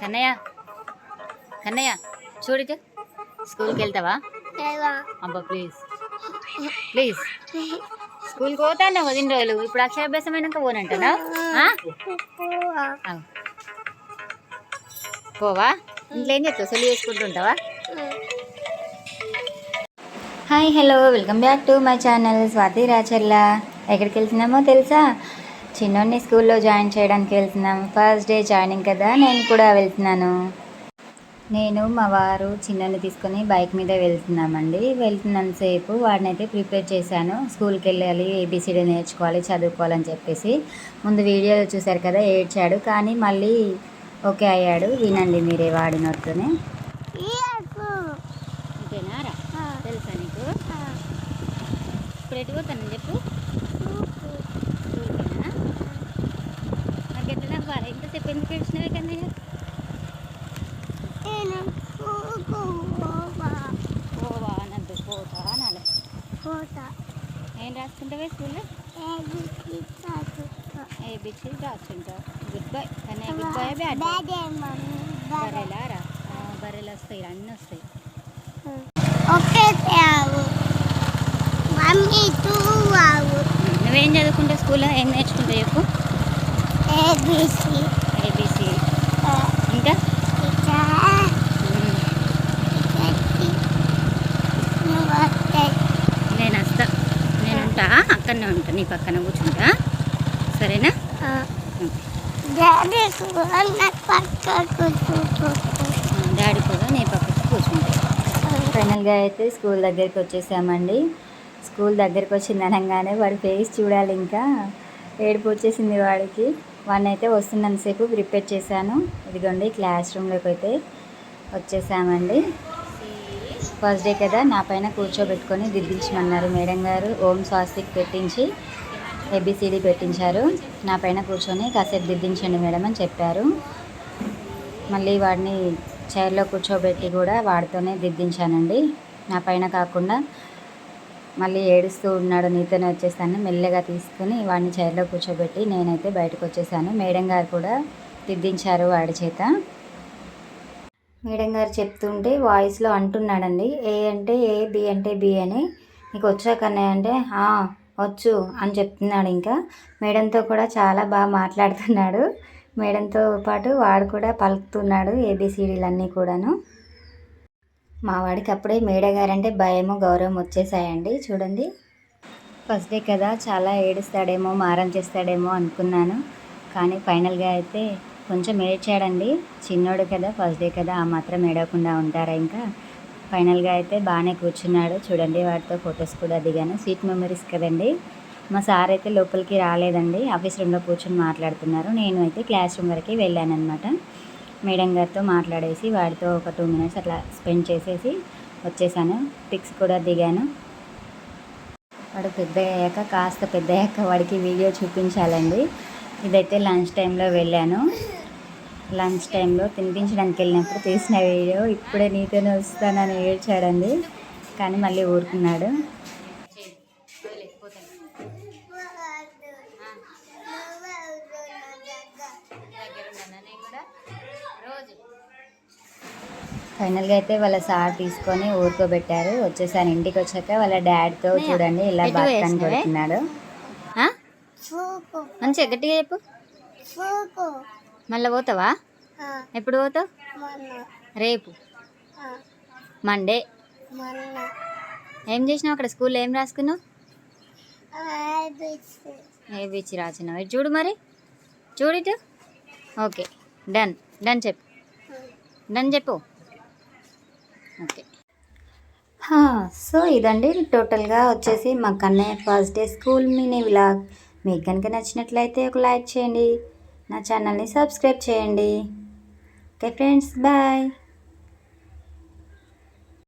కన్నయ్య? కన్నయ్య చూడిట స్కూల్కి వెళ్తావా? అబ్బా ప్లీజ్ ప్లీజ్ స్కూల్కి పోతాను వదిన రోజులు. ఇప్పుడు అక్షరాభ్యాసం అయినాక పోనంటానా. పోవా. ఇంట్లో ఏం చేస్తావు? సొల్లి చేసుకుంటుంటావా? Hi hello welcome back to my channel Swathi Racharla ఎక్కడికి వెళ్తున్నామో తెలుసా? చిన్నోడిని స్కూల్లో జాయిన్ చేయడానికి వెళ్తున్నాం. ఫస్ట్ డే జాయినింగ్ కదా నేను కూడా వెళ్తున్నాను. నేను మా వారు చిన్నని తీసుకొని బైక్ మీద వెళ్తున్నామండి. వెళ్తున్నంతసేపు వాడినైతే ప్రిపేర్ చేశాను. స్కూల్కి వెళ్ళాలి ఏబిసిడి నేర్చుకోవాలి చదువుకోవాలని చెప్పేసి. ముందు వీడియోలో చూశారు కదా ఏడ్చాడు. కానీ మళ్ళీ ఓకే అయ్యాడు. వినండి మీరే వాడినట్టునే తెలుసా నీకు? ఇప్పుడు ఎటు చెప్పు. ఎందుకు ఏడ్చినవే కన్నయ్య పోవా అన్నద్దు పోతా అనాలి ఏం రాసుకుంటావే స్కూల్లో A B C రాసుకుంటావు good boy Kannayya good boy bad బర్రెలా రా బర్రెలు వస్తాయి అన్నీ వస్తాయి ఓకే మమ్మీ టూ వావు నువ్వేం చదువుకుంటావు స్కూల్లో ఏం నేర్చుకుంటావు చెప్పు ఏబిసి ఇంకా? నేను వస్తా. నేను ఉంటా అక్కడనే ఉంటా. నీ పక్కన కూర్చుంటా? సరేనా? డాడీ కూడా నీ పక్కకు కూర్చుంటా ఫైనల్గా అయితే స్కూల్ దగ్గరికి వచ్చేసామండి. స్కూల్ దగ్గరికి వచ్చింది అనగానే వాడి ఫేస్ చూడాలి ఇంకా. ఏడుపు వచ్చేసింది వాడికి. వాడిని అయితే వస్తున్నంతసేపు ప్రిపేర్ చేశాను. ఇదిగోండి క్లాస్ రూమ్లోకి అయితే వచ్చేసామండి. ఫస్ట్ డే కదా నా పైన కూర్చోబెట్టుకొని దిద్దించమన్నారు మేడం గారు. ఓం స్వాస్తిక్ పెట్టించి ఏబిసిడి పెట్టించారు. నా పైన కూర్చొని కాసేపు దిద్దించండి మేడం అని చెప్పారు. మళ్ళీ వాడిని చైర్లో కూర్చోబెట్టి కూడా వాడితోనే దిద్దించానండి. నా పైన కాకుండా మళ్ళీ ఏడుస్తూ ఉన్నాడు నీతోనే వచ్చేసాను మెల్లగా తీసుకుని వాడిని చైర్లో కూర్చోబెట్టి నేనైతే బయటకు వచ్చేసాను. మేడం గారు కూడా దిద్దించారు వాడి చేత. మేడం గారు చెప్తుంటే వాయిస్లో అంటున్నాడండి ఏ అంటే ఏ బి అంటే బి అని. నీకు వచ్చాకనే అంటే "ఆ, వచ్చు అని చెప్తున్నాడు ఇంకా. మేడంతో కూడా చాలా బాగా మాట్లాడుతున్నాడు. మేడంతో పాటు వాడు కూడా పలుకుతున్నాడు ఏబిసిడీలన్నీ కూడాను. మా వాడికి అప్పుడే మేడగారంటే భయము గౌరవం వచ్చేసాయండి. చూడండి. ఫస్ట్ డే కదా చాలా ఏడుస్తాడేమో మారం చేస్తాడేమో అనుకున్నాను. కానీ ఫైనల్గా అయితే కొంచెం ఏడ్చాడండి. చిన్నోడు కదా ఫస్ట్ డే కదా ఆ మాత్రం ఏడవకుండా ఉంటారా ఇంకా? ఫైనల్గా అయితే బాగానే కూర్చున్నాడు. చూడండి వాటితో ఫొటోస్ కూడా దిగాను. స్వీట్ మెమరీస్ కదండి. మా సార్ అయితే లోపలికి రాలేదండి. ఆఫీస్ రూమ్లో కూర్చొని మాట్లాడుతున్నారు. నేను అయితే క్లాస్ రూమ్ వరకు వెళ్ళాను అనమాట మేడం గారితో మాట్లాడేసి వాడితో ఒక టూ మినిట్స్ అట్లా స్పెండ్ చేసేసి వచ్చేసాను. పిక్స్ కూడా దిగాను. వాడు పెద్ద అయ్యాక కాస్త పెద్ద అయ్యాక వాడికి వీడియో చూపించాలండి. ఇదైతే లంచ్ టైంలో వెళ్ళాను. లంచ్ టైంలో తినిపించడానికి వెళ్ళినప్పుడు తీసిన వీడియో ఇప్పుడే నీతోనే వస్తానని ఏడ్చాడండి. కానీ మళ్ళీ ఊరుకున్నాడు. ఫైనల్గా అయితే వాళ్ళ సార్ తీసుకొని ఊరుకోబెట్టారు. వచ్చేసాను ఇంటికి వచ్చాక వాళ్ళ డాడీతో చూడండి ఇలా బాగా? కొడుతున్నాడు. మంచిగా గట్టిగా చెప్పు. మళ్ళీ పోతావా? ఎప్పుడు పోతావు? రేపు. మండే. ఏం చేసినావు అక్కడ? స్కూల్లో ఏం రాసుకున్నావు? ఏ బీచ్ రాసినావు. చూడు మరి. చూడు ఇటు. ఓకే. డన్. డన్ చెప్పు. డన్ చెప్పు. ఓకే. సో ఇదండి టోటల్గా వచ్చేసి మా Kannayya first day school mini vlog. మీకు కనుక నచ్చినట్లయితే ఒక లైక్ చేయండి. నా ఛానల్ని సబ్స్క్రైబ్ చేయండి. Okay friends bye.